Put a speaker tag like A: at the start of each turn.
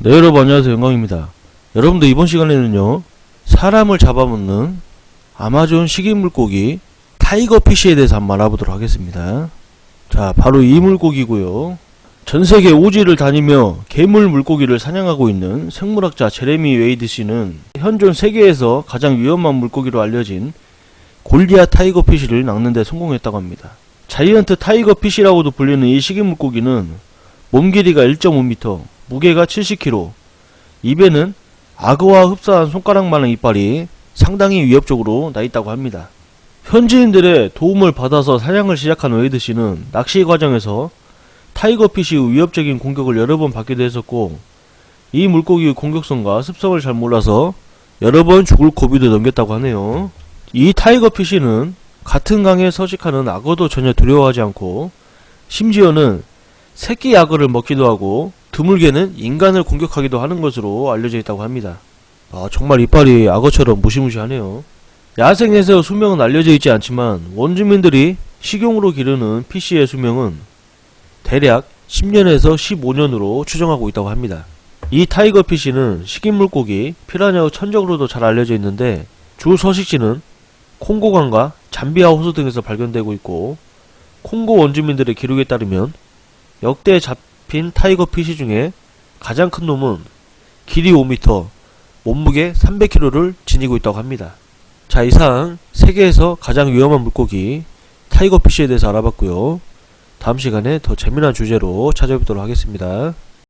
A: 네 여러분 안녕하세요. 영광입니다. 여러분들 이번 시간에는요 사람을 잡아먹는 아마존 식인물고기 타이거 피쉬에 대해서 한번 알아보도록 하겠습니다. 자 바로 이 물고기고요. 전세계 오지를 다니며 괴물 물고기를 사냥하고 있는 생물학자 제레미 웨이드 씨는 현존 세계에서 가장 위험한 물고기로 알려진 골리아 타이거 피쉬를 낚는 데 성공했다고 합니다. 자이언트 타이거 피쉬라고도 불리는 이 식인물고기는 몸 길이가 1.5m, 무게가 70kg, 입에는 악어와 흡사한 손가락만한 이빨이 상당히 위협적으로 나 있다고 합니다. 현지인들의 도움을 받아서 사냥을 시작한 웨이드 씨는 낚시 과정에서 타이거 피쉬의 위협적인 공격을 여러 번 받기도 했었고, 이 물고기의 공격성과 습성을 잘 몰라서 여러 번 죽을 고비도 넘겼다고 하네요. 이 타이거 피쉬는 같은 강에 서식하는 악어도 전혀 두려워하지 않고, 심지어는 새끼 악어를 먹기도 하고 드물게는 인간을 공격하기도 하는 것으로 알려져 있다고 합니다. 아, 정말 이빨이 악어처럼 무시무시하네요. 야생에서 수명은 알려져 있지 않지만 원주민들이 식용으로 기르는 피쉬의 수명은 대략 10년에서 15년으로 추정하고 있다고 합니다. 이 타이거 피쉬는 식인물고기 피라냐의 천적으로도 잘 알려져 있는데 주 서식지는 콩고강과 잠비아 호수 등에서 발견되고 있고 콩고 원주민들의 기록에 따르면 역대 잡힌 타이거 피쉬 중에 가장 큰 놈은 길이 5m, 몸무게 300kg를 지니고 있다고 합니다. 자, 이상 세계에서 가장 위험한 물고기 타이거 피쉬에 대해서 알아봤고요. 다음 시간에 더 재미난 주제로 찾아뵙도록 하겠습니다.